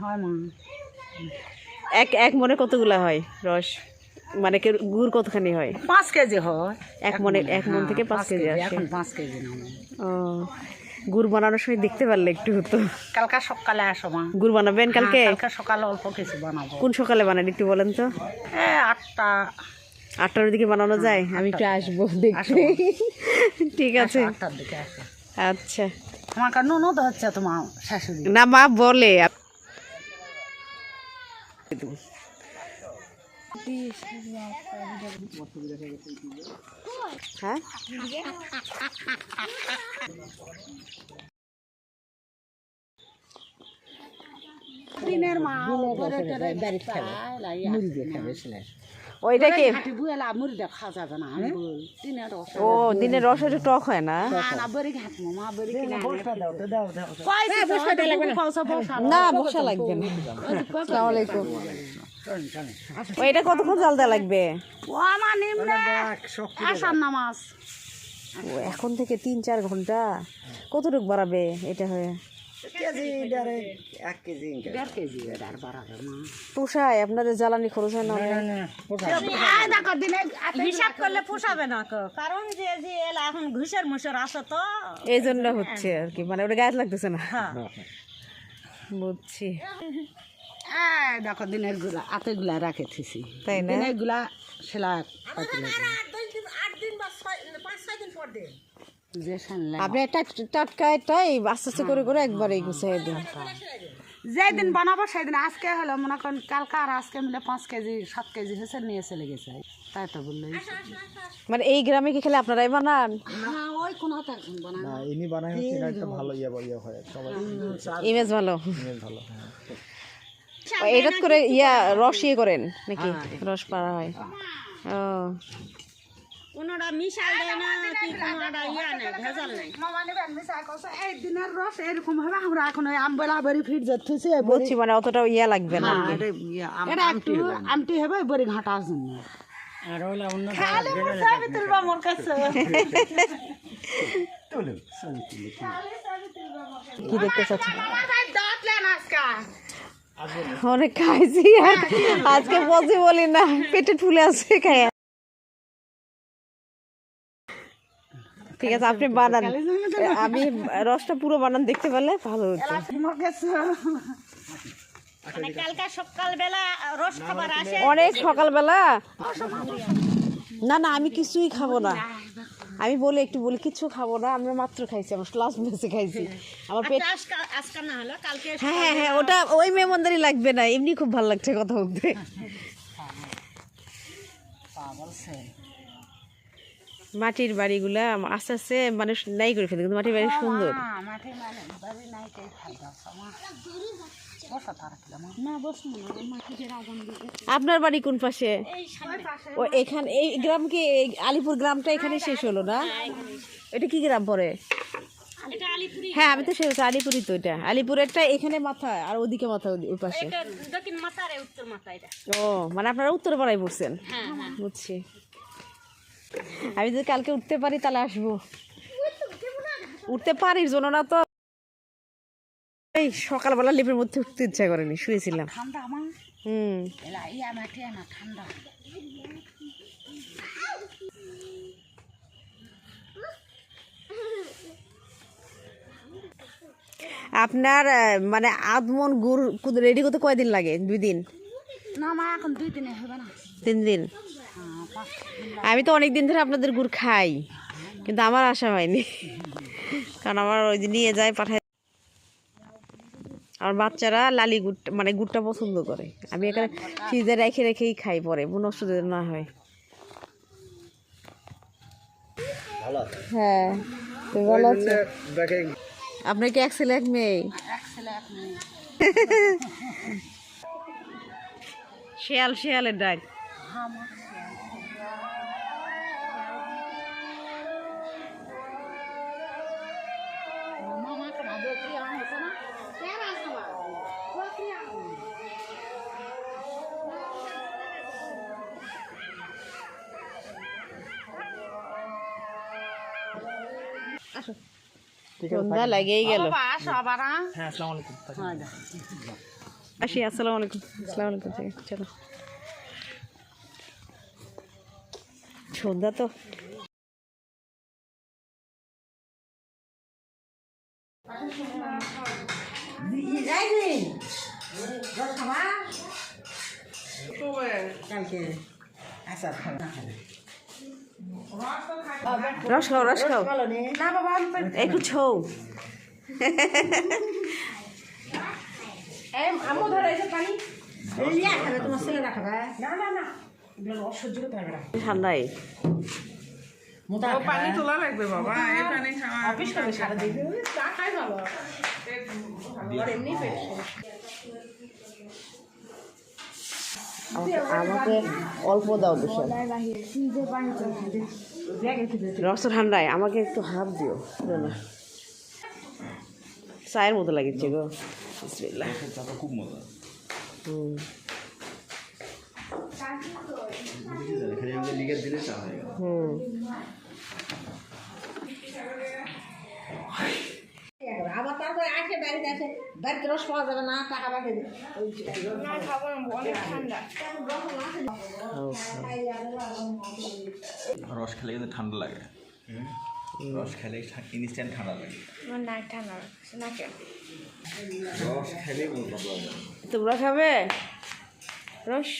হয় মা এক এক মনে কতগুলা হয় রস? মানে গুড় কতখানি হয়? পাঁচ কেজি হয়। এক মনে এক মন হ্যাঁ, থেকে পাঁচ কেজি আসে এখন পাঁচ কেজি ও গুড় বানানোর সময় দেখতে পারলে একটু হতো। কালকে সকালে আসো মা। গুড় বানাবেন কালকে হ্যাঁ, কালকে? সকালে অল্প কিছু বানাবো। কোন সকালে বানান একটু বলেন তো। আটটা। আটটার দিকে বানানো যায়? আমি একটু আসব দেখতে। ঠিক আছে। আটটার দিকে আসো। আচ্ছা। আমার কাছে ননদ হচ্ছে তোমার শাশুড়ি। না মা বলে। হ্যাঁ? দিনের মা বাড়ি খাবে মুরগি খাবে ছেলে ওইটা কি? হাঁটি বুয়েলা মুরগি খাওয়া যাবে না আমি দিনের রস ও দিনের রস একটু টক হয় না? না না বড়ি ঘাট মা বড়ি কিনা কইছে বসা না। বসা লাগবে না। আসসালামু আলাইকুম। ওইটা কতক্ষণ জাল দেওয়া লাগবে? ও আমার নিম্নে আসার নামাজ। ও এখন থেকে তিন চার ঘণ্টা। কতটুকু বাড়াবে এটা হয়ে? পোষায় আপনাদের জ্বালানি খরচ হয় না দিনে হিসাব করলে পোষাবে না কারণ যে যে এলা এখন ঘুষের মুসের আসে তো। এই জন্য হচ্ছে আর কি মানে ওটা গায়ে লাগতেছে না। বুঝছি। এই দেখো দিনেরগুলা আতে গুলা রাখে থিসি। তাই না? দিনেরগুলা সেলা আপনি টাট- টাটকা এটাই আস্তে আস্তে করে করে একবারে গুছাই দিন। যেদিন বানাবো সেদিন আজকে হলো মনে করেন কালকে আর আজকে মিলে পাঁচ কেজি সাত কেজি হয়েছে নিয়ে চলে গেছে। তাই তো বলল। মানে এই গ্রামে কি খেলে আপনারাই বানান? হ্যাঁ ওই কোন ইনি একটা ভালো ইয়ে ইয়ে হয় সবাই ইমেজ ভালো। ইমেজ ভালো হ্যাঁ। এটা করে ইয়া রস ইয়ে করেন নাকি? রস পাড়া হয়। ও। কোনোটা মিশাল দেয় না কি কোনোটা ইয়া নেই ভেজাল নেই। মামা নেবেন মিশা কছে এই দিনের রস এরকম হবে আমরা এখন ওই আমবেলা বড়ি ফিট যাচ্ছি বুঝছি মানে অতটা ইয়া লাগবে না। আর এটা একটু আমটি হবে বড়ি ঘাটার জন্য তুলবা মোর কাছে। কি দেখতে চাচ্ছেন দাঁত লেন আজকা। অনেক খাইছি আর আজকে বসে বলি না পেটে ফুলে আছে খাই ঠিক আছে আপনি বানান। আমি রসটা পুরো বানান দেখতে পারলে ভালো হতো। মানে কালকা সকালবেলা রস খাবার আসে। অনেক সকালবেলা? না না আমি কিছুই খাব না। আমি বলি একটু বলি কিছু খাব না। আমরা মাত্র খাইছি আমার লাস্ট বেসে খাইছি। আমার পেট হলো কালকে হ্যাঁ হ্যাঁ হ্যাঁ ওটা ওই মেহমানদারি লাগবে না এমনি খুব ভালো লাগছে কথা বলতে। মাটির বাড়িগুলা আস্তে আস্তে মানুষ নাই করে ফেলে কিন্তু মাটির বাড়ি সুন্দর। মানে আপনার বাড়ি কোন পাশে? ও এখানে এই গ্রাম কি এই আলিপুর গ্রামটা এখানে শেষ হলো না? এটা কি গ্রাম পরে? হ্যাঁ আমি তো সে বলছি, আলিপুরই তো এটা। আলিপুরেরটা এখানে মাথা আর ওদিকে মাথা ওই- পাশে। এটা দক্ষিণ মাথারে উত্তর মাথা এটা। ও মানে আপনারা উত্তর পাড়ায় পড়ছেন? হ্যাঁ হ্যাঁ। বুঝছি। আমি যদি কালকে উঠতে পারি তাহলে আসব। উঠতে পারি জন্য না তো। এই সকালবেলা লিপের মধ্যে উঠতে ইচ্ছা করেনি শুয়েছিলাম। হুম। ঠান্ডা আপনার মানে আদমন গুড় রেডি করতে কয়দিন লাগে? দুই দিন? না মা এখন দুই দিনে হবে না। তিন দিন? আমি তো অনেক দিন ধরে আপনাদের গুড় খাই, কিন্তু আমার আশা হয়নি। কারণ আমার ওই নিয়ে যায় পাঠায় আমার বাচ্চারা লালি গুড় মানে গুড়টা পছন্দ করে। আমি এখানে ফ্রিজে রেখে রেখেই খাই পরে নষ্ট না হয়। হ্যাঁ আছো। আপনার কি মেয়ে? শেয়ালের ডাক। সন্ধ্যা লাগেই গেল। আসো হ্যাঁ? হ্যাঁ আসসালামু আলাইকুম না। আসি আসসালামু আলাইকুম আসসালামু আলাইকুম চলো। সন্ধ্যা তো। রস খাও রস খাও। একটু ছৌ ঠান্ডায়। পানি তোলা লাগবে বাবা এই পানি খাওয়া আমাকে অল্প দাও বেশি। রস ঠান্ডায় আমাকে একটু হাফ দিও না চায়ের মতো লাগেছে গো। খুব মজা হুম। হুম। তারপরে আসে বাড়িতে রস পাওয়া যাবে না টাকা বাকি রস খেলে কিন্তু ঠান্ডা লাগে। রস খেলে ইনস্ট্যান্ট ঠান্ডা লাগে রস খেলে তোমরা খাবে? রস?